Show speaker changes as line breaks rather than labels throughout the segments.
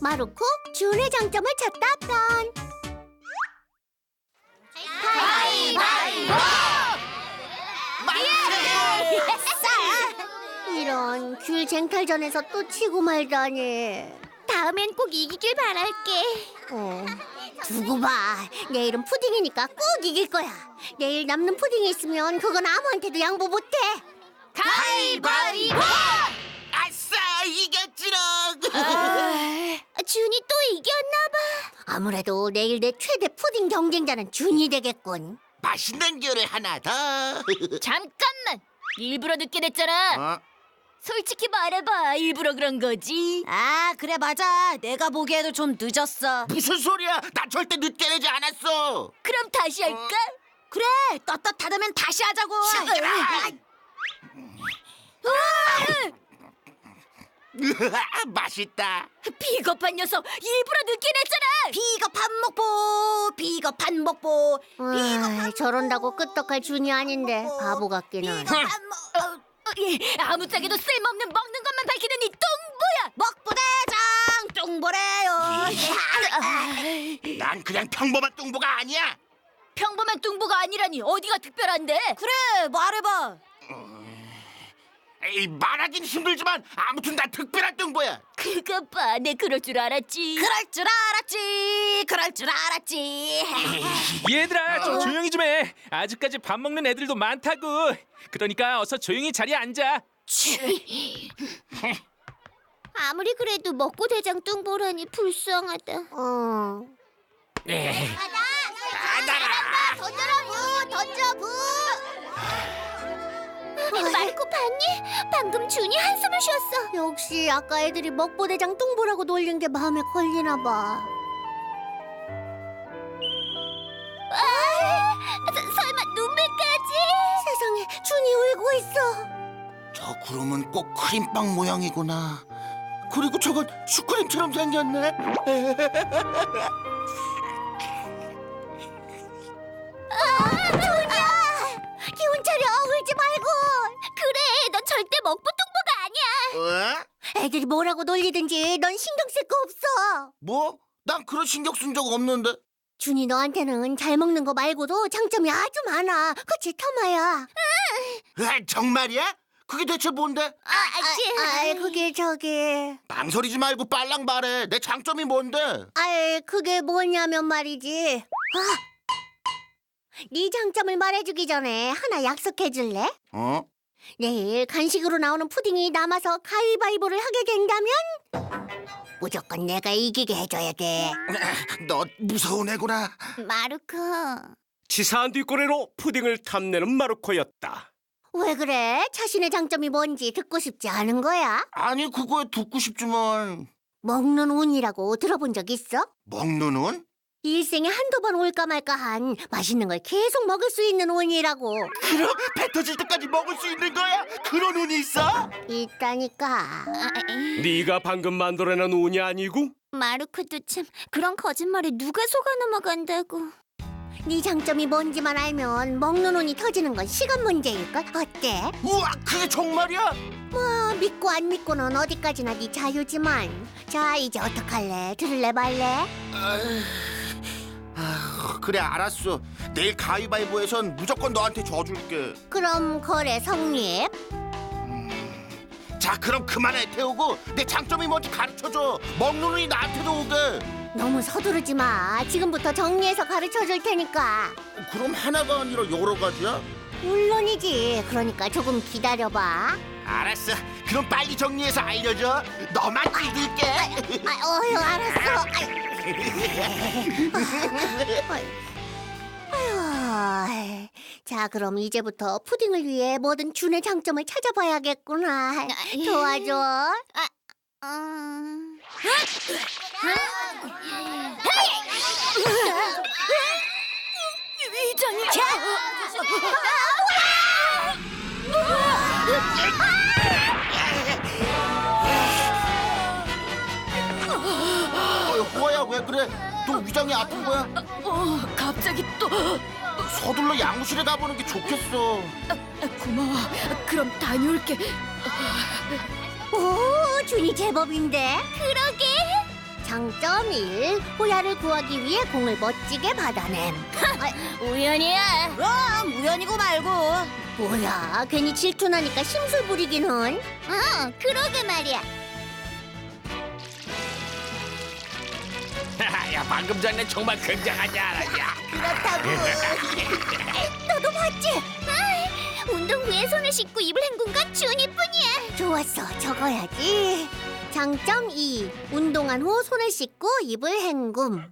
마루코 준의 장점을 찾다 편.
가위바위보!
이런 귤 쟁탈전에서 또 치고 말다니.
다음엔 꼭 이기길 바랄게.
어, 두고 봐. 내일은 푸딩이니까 꼭 이길 거야. 내일 남는 푸딩이 있으면 그건 아무한테도 양보 못해.
가위바위보!
아싸 이겼지롱
아, 준이 또 이겼나 봐.
아무래도 내일 내 최대 푸딩 경쟁자는 준이 되겠군.
맛있는 귤을 하나 더
잠깐만. 일부러 늦게 됐잖아.
어?
솔직히 말해봐. 일부러 그런 거지.
아, 그래 맞아. 내가 보기에도 좀 늦었어.
무슨 소리야 나 절대 늦게 내지 않았어
그럼 다시 할까?
그래, 떳떳하다면 다시 하자고.
시 끄러 맛있다
비겁한 녀석. 일부러 늦게 냈잖아.
비겁한 목보, 비겁한 목보,
아, 저런다고 끄떡할 준이 아닌데 바보 같기는.
비겁한 목. 어,
어, 예, 아무짝에도 쓸모없는 먹는 것만 밝히는 이 똥보야.
먹부대장 똥보래요.
난 그냥 평범한 뚱보가 아니야
평범한 뚱보가 아니라니 어디가 특별한데?
그래, 말해봐.
에이, 말하긴 힘들지만 아무튼 난 특별한 뚱보야
그것 봐, 내 그럴 줄 알았지.
그럴 줄 알았지. 그럴 줄 알았지.
얘들아 좀 조용히 좀 해. 아직까지 밥 먹는 애들도 많다고. 그러니까 어서 조용히 자리에 앉아.
아무리 그래도 먹고 대장 뚱보라니 불쌍하다.
어.
나
말고 봤니? 방금 준이 한숨을 쉬었어.
역시 아까 애들이 먹보대장 뚱보라고 놀린 게 마음에 걸리나 봐.
아, 서- 설마 눈물까지?
세상에 준이 울고 있어.
저 구름은 꼭 크림빵 모양이구나 그리고 저건 슈크림처럼 생겼네 어?
애들이 뭐라고 놀리든지 넌 신경 쓸 거 없어.
뭐? 난 그런 신경 쓴 적 없는데
준이 너한테는 잘 먹는 거 말고도 장점이 아주 많아. 그치 터마야?
아, 정말이야? 그게 대체 뭔데?
아,
아, 그게 저기.
망설이지 말고 빨랑 말해 내 장점이 뭔데?
아, 그게 뭐냐면 말이지. 아, 네 장점을 말해주기 전에 하나 약속해줄래?
어?
내일 간식으로 나오는 푸딩이 남아서 가위바위보를 하게 된다면 무조건 내가 이기게 해줘야 돼.
너 무서운 애구나
마루코.
치사한 뒷거래로 푸딩을 탐내는 마르코였다.
왜 그래? 자신의 장점이 뭔지 듣고 싶지 않은 거야?
아니 그거에 듣고 싶지만
먹는 운이라고 들어본 적 있어?
먹는 운?
일생에 한두 번 올까 말까 한 맛있는 걸 계속 먹을 수 있는 운이라고
그럼 배 터질 때까지 먹을 수 있는 거야? 그런 운이 있어?
있다니까.
네가 방금 만들어낸 운이 아니고
마루코도 참 그런 거짓말에 누가 속아 넘어간다고.
네 장점이 뭔지만 알면 먹는 운이 터지는 건 시간 문제일걸? 어때?
우와 그게 정말이야?
뭐 믿고 안 믿고는 어디까지나 네 자유지만 자 이제 어떡할래? 들을래 말래?
아, 그래 알았어. 내일 가위바위보에선 무조건 너한테 져줄게.
그럼 거래 성립.
자 그럼 그만해. 태우고 내 장점이 뭔지 가르쳐줘. 먹는 운이 나한테도 오게.
너무 서두르지 마. 지금부터 정리해서 가르쳐 줄 테니까.
그럼 하나가 아니라 여러 가지야?
물론이지. 그러니까 조금 기다려봐.
알았어. 그럼 빨리 정리해서 알려줘. 너만 믿을게.
아, 어휴 알았어. 아 휴, 자 그럼 이제부터 푸딩을 위해 뭐든 준의 장점을 찾아봐야겠구나 도와줘
음... 이장님.
그래? 또 위장이 아픈 거야?
어, 갑자기 또
서둘러 양호실에 가보는 게 좋겠어
고마워. 그럼 다녀올게.
오 준이 제법인데
그러게.
장점 1. 호야를 구하기 위해 공을 멋지게 받아냄.
우연이야.
그럼 우연이고 말고.
뭐야, 괜히 질투나니까 심술 부리기는.
어, 그러게 말이야.
야 방금 전에 정말 굉장하지 않았냐?
그렇다고.
너도 봤지? 아, 운동 후에 손을 씻고 입을 헹군 건 준이뿐이야.
좋았어, 적어야지. 장점 2. 운동한 후 손을 씻고 입을 헹굼.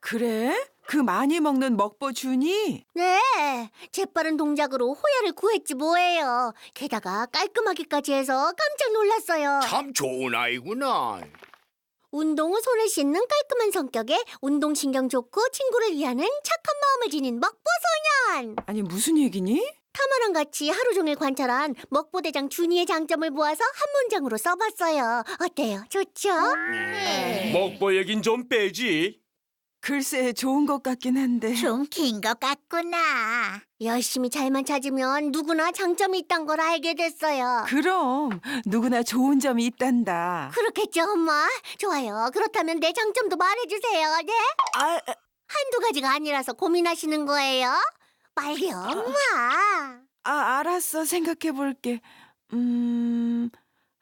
그래? 그 많이 먹는 먹보 주니?
네, 재빠른 동작으로 호야를 구했지 뭐예요. 게다가 깔끔하기까지 해서 깜짝 놀랐어요.
참 좋은 아이구나.
운동 후 손을 씻는 깔끔한 성격에 운동신경 좋고 친구를 위하는 착한 마음을 지닌 먹보소년.
아니 무슨 얘기니?
타마랑 같이 하루 종일 관찰한 먹보대장 준이의 장점을 모아서 한 문장으로 써봤어요. 어때요? 좋죠?
먹보 얘긴 좀 빼지.
글쎄 좋은 것 같긴 한데
좀 긴 것 같구나.
열심히 잘만 찾으면 누구나 장점이 있단 걸 알게 됐어요.
그럼 누구나 좋은 점이 있단다
그렇겠죠, 엄마? 좋아요. 그렇다면 내 장점도 말해주세요. 네?
아,
한두 가지가 아니라서 고민하시는 거예요? 빨리요, 엄마.
아 알았어 생각해 볼게 음...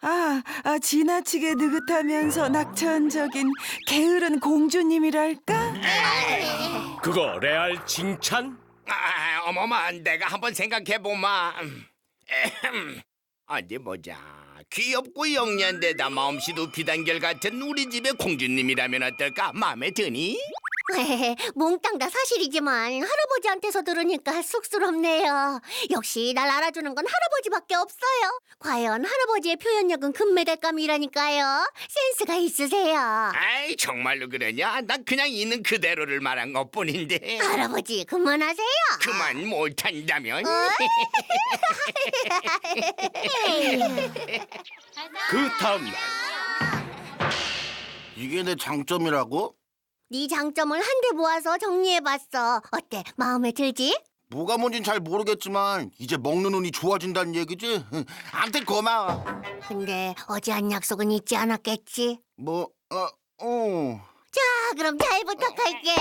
아, 아 지나치게 느긋하면서 낙천적인 게으른 공주님이랄까?
그거 레알 칭찬? 아, 어머마, 내가 한번 생각해보마. 어디 보자. 귀엽고 영리한데다 마음씨도 비단결 같은 우리 집의 공주님이라면 어떨까? 마음에 드니?
몽땅 다 사실이지만 할아버지한테서 들으니까 쑥스럽네요. 역시 날 알아주는 건 할아버지밖에 없어요. 과연 할아버지의 표현력은 금메달감이라니까요. 센스가 있으세요.
아이, 정말로 그러냐? 난 그냥 있는 그대로를 말한 것 뿐인데.
할아버지 그만하세요.
그만 못한다면? 그 다음날
이게 내 장점이라고?
네 장점을 한데 모아서 정리해봤어. 어때? 마음에 들지?
뭐가 뭔진 잘 모르겠지만 이제 먹는 운이 좋아진다는 얘기지? 아무튼 고마워.
근데 어제 한 약속은 잊지 않았겠지?
뭐, 어, 어.
자, 그럼 잘 부탁할게.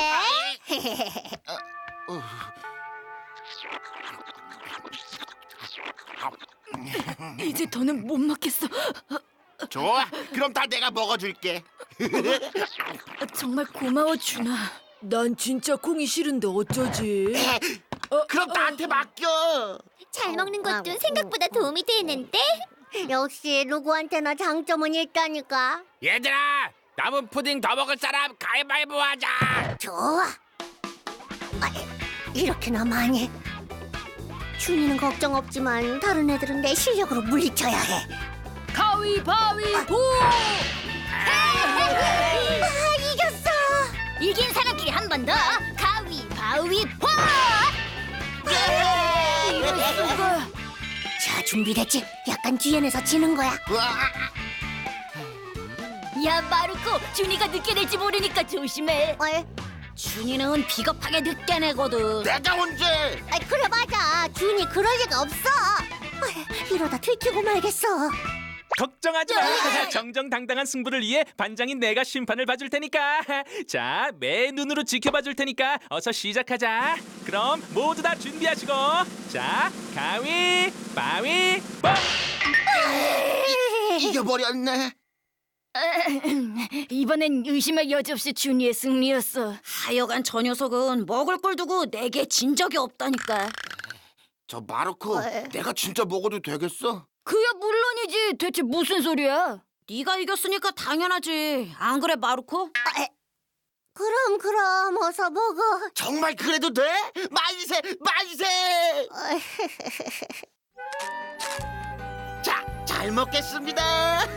이제 더는 못 먹겠어.
좋아. 그럼 다 내가 먹어줄게.
정말 고마워 준아. 난 진짜 콩이 싫은데 어쩌지?
그럼 나한테 맡겨.
잘 먹는 것도 생각보다 도움이 되는데?
역시 누구한테나 장점은 있다니까.
얘들아 남은 푸딩 더 먹을 사람 가위바위보 하자
좋아. 아, 이렇게나 많이. 준이는 걱정 없지만 다른 애들은 내 실력으로 물리쳐야 해.
가위바위보!
아, 이겼어.
이긴 사람끼리 한 번 더 가위바위보!
자, 준비됐지? 약간 뒤에내서 지는 거야.
야 마르코, 준이가 늦게 낼지 모르니까 조심해.
어,
준이는 비겁하게 늦게 내거든.
내가 언제?
아, 그래 맞아. 준이 그럴 리가 없어. 아, 이러다 들키고 말겠어.
걱정하지 마. 정정당당한 승부를 위해 반장인 내가 심판을 봐줄 테니까. 자, 매 눈으로 지켜봐 줄 테니까 어서 시작하자. 그럼 모두 다 준비하시고. 자, 가위, 바위, 보.
이겨버렸네.
이번엔 의심할 여지 없이 준이의 승리였어.
하여간 저 녀석은 먹을 걸 두고 내게 진 적이 없다니까.
저 마르코, 내가 진짜 먹어도 되겠어?
그야 물론 대체 무슨 소리야?
네가 이겼으니까 당연하지. 안 그래 마르코?
그럼 그럼 어서 먹어.
정말 그래도 돼? 만세, 만세! 자, 잘 먹겠습니다.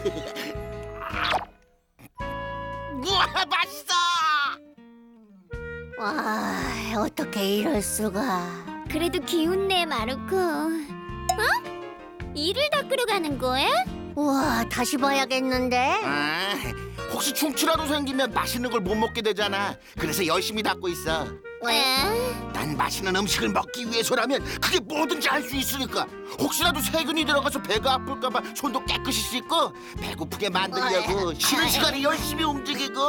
우와, 맛있어!
와, 어떻게 이럴 수가.
그래도 기운내 마르코. 어? 이를 닦으러 가는 거야?
우와, 다시 봐야겠는데.
아, 혹시 충치라도 생기면 맛있는 걸 못 먹게 되잖아. 그래서 열심히 닦고 있어.
에?
난 맛있는 음식을 먹기 위해서라면 그게 뭐든지 할 수 있으니까 혹시라도 세균이 들어가서 배가 아플까봐 손도 깨끗이 씻고 배고프게 만들려고 쉬는 시간에 열심히 움직이고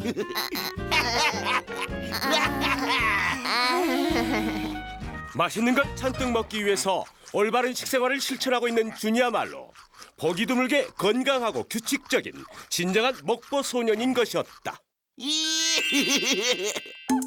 맛있는 것 잔뜩 먹기 위해서 올바른 식생활을 실천하고 있는 준이야말로 보기 드물게 건강하고 규칙적인 진정한 먹보 소년인 것이었다.
이